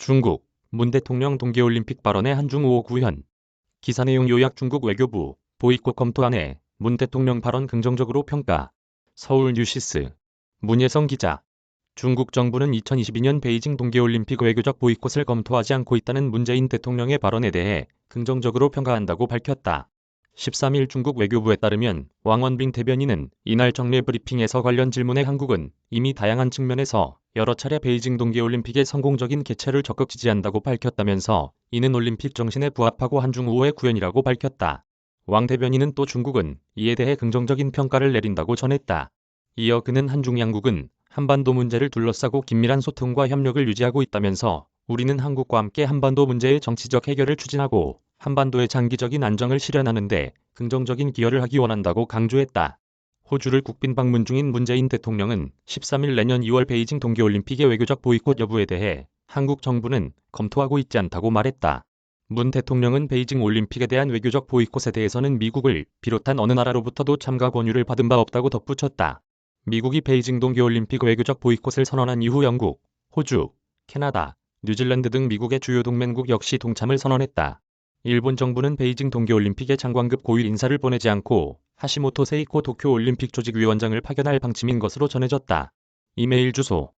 중국 문 대통령 동계올림픽 발언의 한중 우호 구현. 기사 내용 요약 중국 외교부 보이콧 검토안에 문 대통령 발언 긍정적으로 평가. 서울 뉴시스. 문예성 기자. 중국 정부는 2022년 베이징 동계올림픽 외교적 보이콧을 검토하지 않고 있다는 문재인 대통령의 발언에 대해 긍정적으로 평가한다고 밝혔다. 13일 중국 외교부에 따르면 왕원빙 대변인은 이날 정례 브리핑에서 관련 질문에 한국은 이미 다양한 측면에서 여러 차례 베이징 동계올림픽의 성공적인 개최를 적극 지지한다고 밝혔다면서 이는 올림픽 정신에 부합하고 한중 우호의 구현이라고 밝혔다. 왕 대변인은 또 중국은 이에 대해 긍정적인 평가를 내린다고 전했다. 이어 그는 한중 양국은 한반도 문제를 둘러싸고 긴밀한 소통과 협력을 유지하고 있다면서 우리는 한국과 함께 한반도 문제의 정치적 해결을 추진하고 한반도의 장기적인 안정을 실현하는데 긍정적인 기여를 하기 원한다고 강조했다. 호주를 국빈 방문 중인 문재인 대통령은 13일 내년 2월 베이징 동계올림픽의 외교적 보이콧 여부에 대해 한국 정부는 검토하고 있지 않다고 말했다. 문 대통령은 베이징 올림픽에 대한 외교적 보이콧에 대해서는 미국을 비롯한 어느 나라로부터도 참가 권유를 받은 바 없다고 덧붙였다. 미국이 베이징 동계올림픽 외교적 보이콧을 선언한 이후 영국, 호주, 캐나다, 뉴질랜드 등 미국의 주요 동맹국 역시 동참을 선언했다. 일본 정부는 베이징 동계올림픽에 장관급 고위 인사를 보내지 않고 하시모토 세이코 도쿄올림픽 조직위원장을 파견할 방침인 것으로 전해졌다. 이메일 주소